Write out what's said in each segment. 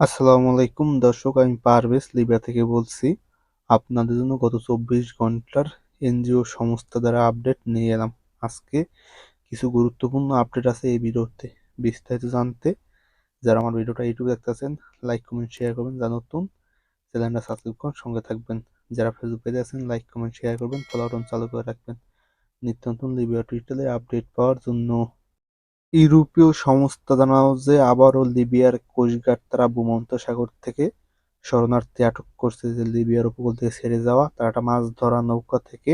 আসসালামু আলাইকুম। দর্শক, আমি পারভেজ লিবিয়া থেকে বলছি। আপনাদের জন্য গত চব্বিশ ঘণ্টার এনজিও সংস্থা দ্বারা আপডেট নিয়ে এলাম। আজকে কিছু গুরুত্বপূর্ণ আপডেট আছে এই ভিডিওতে। বিস্তারিত জানতে যারা আমার ভিডিওটা ইউটিউবে দেখতেছেন, লাইক, কমেন্ট, শেয়ার করবেন। যা নতুন, চ্যানেলটা সাবস্ক্রাইব করুন সঙ্গে থাকবেন। যারা ফেসবুক পেজে আছেন, লাইক, কমেন্ট, শেয়ার করবেন। ফলো বাটন চালু করে রাখবেন। নিত্য নতুন লিবিয়া টুইটারে আপডেট পাওয়ার জন্য ইউরোপীয় সংস্থা জানাও যে আবারও লিবিয়ার কোস্টগার্ড তারা ভূমধ্যসাগর থেকে শরণার্থী আটক করছে যে লিবিয়ার উপকূল থেকে ছেড়ে যাওয়া। তারা একটা মাছ ধরা নৌকা থেকে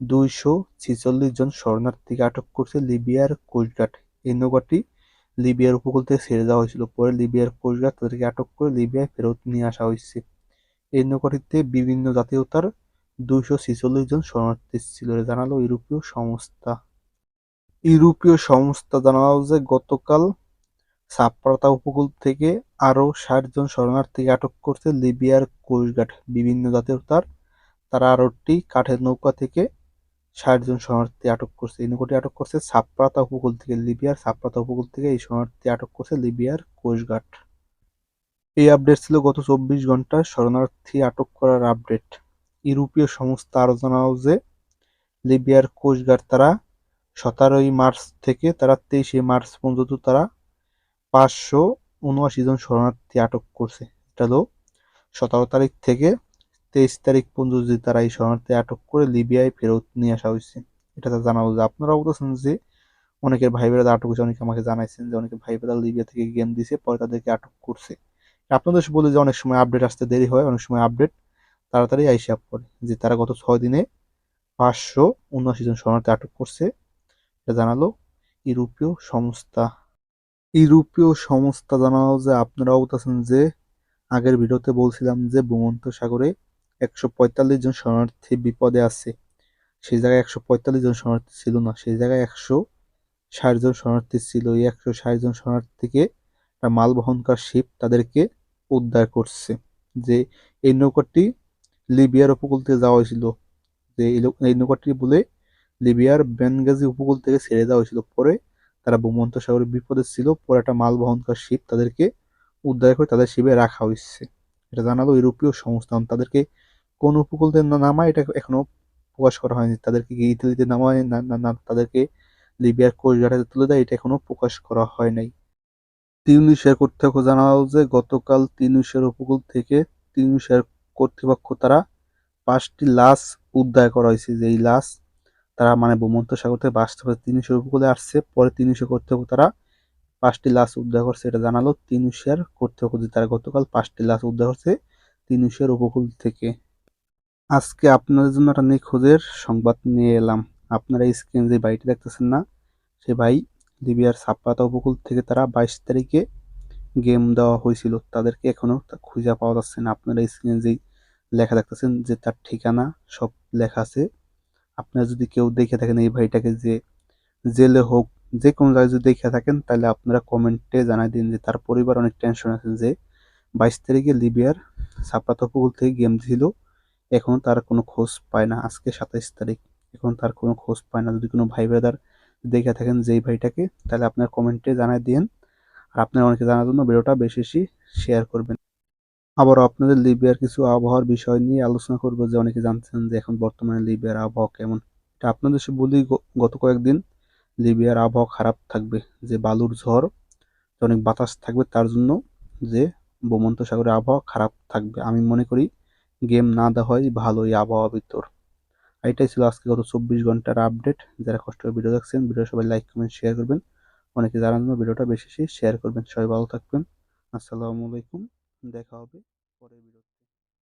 দুইশো ছিচল্লিশ জন শরণার্থীকে আটক করছে লিবিয়ার কোস্টগার্ড। এই নৌকাটি লিবিয়ার উপকূল থেকে ছেড়ে যাওয়া হয়েছিল। পরে লিবিয়ার কোস্টগার্ড তাদেরকে আটক করে লিবিয়ায় ফেরত নিয়ে আসা হয়েছে। এই নৌকাটিতে বিভিন্ন জাতীয়তার দুইশো ছিচল্লিশ জন শরণার্থী ছিল। জানালো ইউরোপীয় সংস্থা। ইউরোপীয় সংস্থা জানালো যে গতকাল সাপ্রাতা উপকূল থেকে আরও ষাট জন শরণার্থীকে আটক করছে লিবিয়ার কোস্টগার্ড। বিভিন্ন জাতীয় তার, তারা আরোটি কাঠের নৌকা থেকে ষাট জন শরণার্থী আটক করছে। এই নৌকাটি আটক করছে সাপ্রাতা উপকূল থেকে লিবিয়ার, সাপ্রাতা উপকূল থেকে এই শরণার্থী আটক করছে লিবিয়ার কোস্টগার্ড। এই আপডেট ছিল গত চব্বিশ ঘণ্টার শরণার্থী আটক করার আপডেট। ইউরোপীয় সংস্থা আরও জানাও যে লিবিয়ার কোস্টগার্ড তারা সতেরোই মার্চ থেকে তারা তেইশে মার্চ পর্যন্ত তারা পাঁচশো উনআশি জন শরণার্থী আটক করছে। এটা হলো সতেরো তারিখ থেকে তেইশ তারিখ পর্যন্ত তারা এই শরণার্থী আটক করে লিবিয়ায় ফেরত নিয়ে আসা হয়েছে। এটা তো জানাব যে আপনারা বলতেছেন যে অনেকের ভাই বেড়া আটক হয়েছে, অনেকে আমাকে জানাইছেন যে অনেকে ভাই বেড়া লিবিয়া থেকে গেম দিছে, পরে তাদেরকে আটক করছে। আপনাদের বলে যে অনেক সময় আপডেট আসতে দেরি হয়, অনেক সময় আপডেট তাড়াতাড়ি আইসা পড়ে যে তারা গত ছয় দিনে পাঁচশো উনআশি জন শরণার্থী আটক করছে। জানালো ইউরোপীয় সংস্থা। ইউরোপীয় সংস্থা জানালো যে আপনারা বলতেছেন যে, আগের ভিডিওতে বলছিলাম যে ভূমন্ত সাগরে একশো পঁয়তাল্লিশ জন শরণার্থী বিপদে আছে। সেই জায়গায় একশো পঁয়তাল্লিশ জন শরণার্থী ছিল না, সেই জায়গায় একশো ষাট জন শরণার্থী ছিল। এই একশো ষাট জন শরণার্থীকে মাল বহনকার শিপ তাদেরকে উদ্ধার করছে। যে এই নৌকাটি লিবিয়ার উপকূল থেকে যাওয়া হয়েছিল। যে এই নৌকাটি বলে লিবিয়ার বেনগাজি উপকূল থেকে ছেড়ে দেওয়া হয়েছিল। পরে তারা ভূমন্ত সাগরের বিপদে ছিল, পরে একটা মাল বহনকার শিপ তাদেরকে উদ্ধার করে তাদের শিবে রাখা হয়েছে। এটা জানালো ইউরোপীয় সংস্থা তাদেরকে কোন উপকূল থেকে নামায়, এটা এখনও প্রকাশ করা হয়নি। তাদেরকে ইতালিতে নামায়, না তাদেরকে লিবিয়ার কোস্টগার্ডে তুলে দেয়, এটা এখনও প্রকাশ করা হয় নাই। তিউনিশিয়ার কর্তৃপক্ষ জানালো যে, গতকাল তিউনিশিয়ার উপকূল থেকে তিউনিশিয়ার কর্তৃপক্ষ তারা পাঁচটি লাশ উদ্ধার করা হয়েছে। যে এই লাশ তারা মানে ভূমন্ত সাগর থেকে বাস্তবে তিনশো উপকূলে আসছে, পরে তিনশো কর্তৃপক্ষ তারা পাঁচটি লাশ উদ্ধার করছে, এটা জানালো তিনুশিয়ার কর্তৃপক্ষ যে তারা গতকাল পাঁচটি লাশ উদ্ধার করছে তিনুশিয়ার উপকূল থেকে। আজকে আপনাদের জন্য একটা নিখোঁজের সংবাদ নিয়ে এলাম। আপনারা স্ক্রিন যে বাড়িটি দেখতেছেন না, সে ভাই লিবিয়ার সাপ্পাতা উপকূল থেকে তারা বাইশ তারিখে গেম দেওয়া হয়েছিল। তাদেরকে এখনও খুঁজে পাওয়া যাচ্ছে না। আপনারা স্ক্রিনে যেই লেখা দেখতেছেন যে তার ঠিকানা সব লেখা আছে। আপনারা যদি কেউ দেখে থাকেন এই ভাইটাকে যে জেলে হোক, যে কোনো জায়গায় যদি দেখে থাকেন, তাহলে আপনারা কমেন্টে জানাই দিন যে তার পরিবার অনেক টেনশন আছে যে বাইশ তারিখে লিবিয়ার সাপ্রাত উপকূল থেকে গেম ছিল এখনও তার কোনো খোঁজ পায় না। আজকে সাতাইশ তারিখ, এখন তার কোনো খোঁজ পায় না। যদি কোনো ভাই ব্রাদার দেখে থাকেন যেই ভাইটাকে, তাহলে আপনার কমেন্টে জানাই দিন। আর আপনারা অনেকে জানার জন্য ভিডিওটা বেশি বেশি শেয়ার করবেন। আবার আপনাদের লিবিয়ার কিছু আবহাওয়ার বিষয় নিয়ে আলোচনা করব। যে অনেকে জানছেন যে এখন বর্তমানে লিবিয়ার আবহাওয়া কেমন। এটা আপনাদের সে বলি গত কয়েকদিন লিবিয়ার আবহাওয়া খারাপ থাকবে, যে বালুর ঝড় অনেক বাতাস থাকবে, তার জন্য যে ভূমন্ত সাগরের আবহাওয়া খারাপ থাকবে। আমি মনে করি গেম না দেওয়া হয় ভালো এই আবহাওয়া ভিতর। এটাই ছিল আজকে গত চব্বিশ ঘণ্টার আপডেট। যারা কষ্ট করে ভিডিও দেখছেন ভিডিও সবাই লাইক, কমেন্ট শেয়ার করবেন। অনেকে জানার জন্য ভিডিওটা বেশি শেয়ার করবেন। সবাই ভালো থাকবেন। আসসালামু আলাইকুম। দেখা হবে পরের ভিডিও